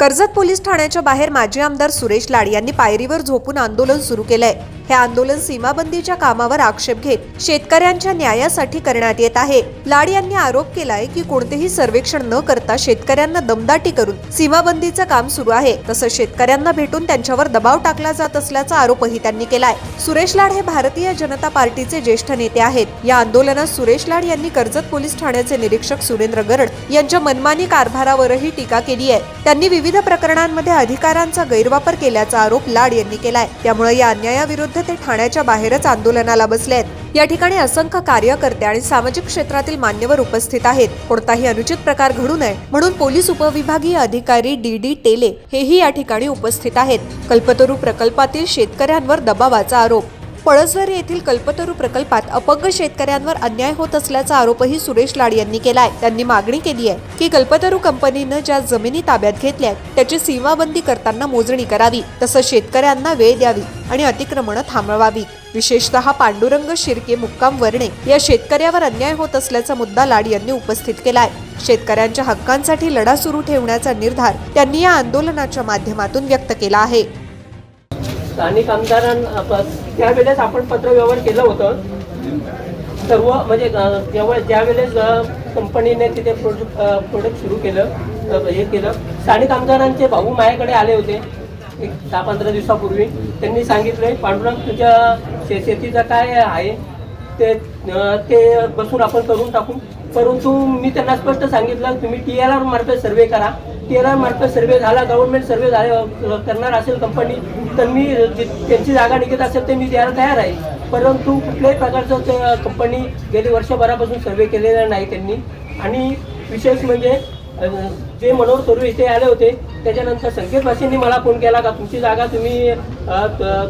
Karjat police ठाण्याच्या बाहेर माजी आमदार सुरेश लाड यांनी पायरीवर झोपून आंदोलन सुरू केलंय. हे आंदोलन सीमाबंदीच्या कामावर आक्षेप घेत शेतकऱ्यांच्या न्यायासाठी करण्यात येत आहे. लाड यांनी आरोप केलाय की कोणतेही सर्वेक्षण न करता शेतकऱ्यांना दमदाटी करून सीमाबंदीचं काम सुरू आहे. तसंच शेतकऱ्यांना भेटून त्यांच्यावर दबाव टाकला जात असल्याचा आरोपही त्यांनी केलाय. सुरेश लाड हे भारतीय जनता पार्टीचे ज्येष्ठ नेते आहेत. या आंदोलनात सुरेश लाड यांनी कर्जत पोलीस ठाण्याचे निरीक्षक सुरेंद्र गरड यांच्या मनमानी कारभारावरही टीका केली आहे. त्यांनी विविध प्रकरणांमध्ये अधिकारांचा गैरवापर केल्याचा आरोप लाड यांनी केलाय. त्यामुळे या अन्यायाविरुद्ध ते ठाण्याच्या बाहेरच आंदोलनाला बसले आहेत. या ठिकाणी असंख्य कार्यकर्ते आणि सामाजिक क्षेत्रातील मान्यवर उपस्थित आहेत. कोणताही अनुचित प्रकार घडू नये म्हणून पोलीस उपविभागीय अधिकारी डी डी टेले हेही या ठिकाणी उपस्थित आहेत. कल्पतरू प्रकल्पातील शेतकऱ्यांवर दबावाचा आरोप पळसवर येथील कल्पतरू प्रकल्पात अपंग शेतकऱ्यांवर अन्याय होत असल्याचा आरोपही सुरेश लाड यांनी केलाय. त्यांनी मागणी केली आहे की कल्पतरू कंपनीनं ज्या जमिनी ताब्यात घेतल्या त्याची सीमाबंदी करताना मोजणी करावी तसंच शेतकऱ्यांना वेळ द्यावी आणि अतिक्रमणं थांबवावी. विशेषतः पांडुरंग शिर्के मुक्काम वर्णे या शेतकऱ्यावर अन्याय होत असल्याचा मुद्दा लाड यांनी उपस्थित केलाय. शेतकऱ्यांच्या हक्कांसाठी लढा सुरू ठेवण्याचा निर्धार त्यांनी या आंदोलनाच्या माध्यमातून व्यक्त केला आहे. स्थानिक आमदारांपासून त्यावेळेस आपण पत्रव्यवहार केलं होतं सर्व म्हणजे जेव्हा ज्यावेळेस कंपनीने तिथे प्रोडक्ट प्रोडक्ट सुरू केलं हे केलं स्थानिक कामगारांचे भाऊ माझ्याकडे आले होते एक दहा पंधरा दिवसापूर्वी. त्यांनी सांगितलं पांडुरंग तुझ्या शे शेतीचं काय आहे? ते ते बसून आपण करून टाकू. परंतु मी त्यांना स्पष्ट सांगितलं तुम्ही टी एल आर मार्फत सर्वे करा. टी एल आर मार्फत सर्वे झाला गव्हर्नमेंट सर्वे करणार असेल कंपनी तर मी त्यांची जागा निघत असेल तर मी द्यायला तयार आहे. परंतु कुठल्याही प्रकारचं ते कंपनी गेली वर्षभरापासून सर्वे केलेला नाही त्यांनी. आणि विशेष म्हणजे जे मनोहर तोरवे इथे आले होते त्याच्यानंतर संकेत भाषेंनी मला फोन केला का तुमची जागा तुम्ही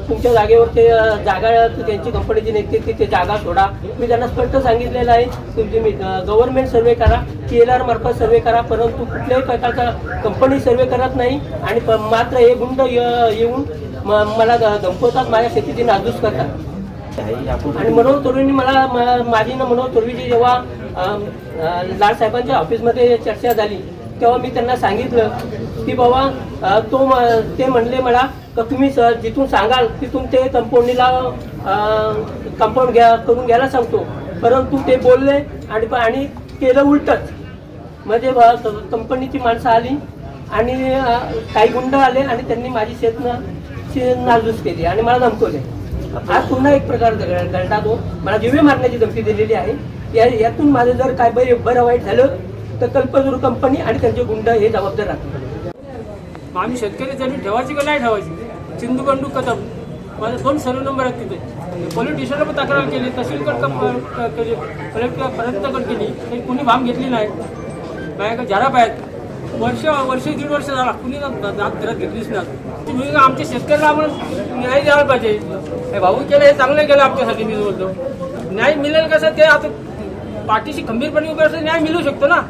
तुमच्या जागेवर ते जागा त्यांची कंपनीची निघते ती ते जागा सोडा. मी त्यांना स्पष्ट सांगितलेलं आहे की तुम्ही गव्हर्नमेंट सर्वे करा टी एल आर मार्फत सर्वे करा परंतु कुठल्याही प्रकारचा कंपनी सर्वे करत नाही आणि मात्र हे गुंड येऊन म- मला धमकवतात माझ्या शेतीची नादूस करतात. आणि मनोहर तोरवींनी मला म- माझी ना मनोहर तोरवीची जेव्हा लाड साहेबांच्या ऑफिसमध्ये चर्चा झाली. तेव्हा मी त्यांना सांगितलं की बाबा तो म- ते म्हणले मला का तुम्ही स- जिथून सांगाल तिथून ते कंपाऊंडीला कंपाऊंड घ्या करून घ्यायला सांगतो. परंतु ते बोलले आणि आणि केलं उलटच. म्हणजे कंपनीची माणसं आली आणि काही गुंड आले आणि त्यांनी माझी शेतनं ची केली आणि मला धमकवले. आज पुन्हा एक प्रकार घड- घडला तो. मला जीवे मारण्याची धमकी दिलेली आहे. या यातून माझं जर काय बरं बरं वाईट झालं तर कल्पतरू कंपनी आणि त्यांचे गुंड हे जबाबदार राहतील आम्ही शेतकरी जमीन ठेवायची का नाही ठेवायची? सिंधुकंडू कदम. माझा दोन सर्व नंबर आहेत तिथे. पोलीस स्टेशनला पण तक्रार केली तहसीलकड केली कलेक्टरपर्यंत केली. तरी कुणी भाम घेतली नाही. बाया झराप आहेत वर्ष वर्ष दीड वर्ष झाला. कुणी दात घरात घेतलीच नाही. भूमिका आमच्या शेतकऱ्याला आपण न्याय द्यायला पाहिजे? हे भाऊ केलं हे चांगलं केलं आमच्यासाठी मी बोलतो. न्याय मिळेल कसं ते आता पाठीशी खंबीरपणे उभे असं न्याय मिळू शकतो ना?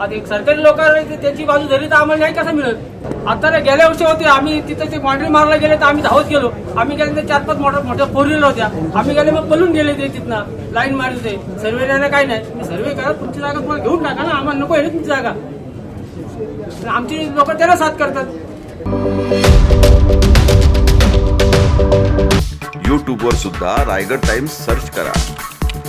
आता एक सरकारी लोकांना त्याची बाजू धरली तर आम्हाला न्याय कसा मिळेल? आता गेल्या वर्षी होते आम्ही तिथे ते कॉन्ट्री मारला गेले तर आम्ही धावत गेलो. आम्ही गेले ते चार पाच मोठ्या मोठ्या फोर व्हीलर होत्या. आम्ही गेले मग पलून गेले ते तिथनं. लाईन मारली ते. सर्वे नाही काही नाही. सर्वे करा तुमची जागा तुम्हाला घेऊन टाका ना. आम्हाला नको आहे ना तुमची जागा. आमची लोक त्याला साथ करतात. यूट्यूबवर सुद्धा रायगड टाइम्स सर्च करा.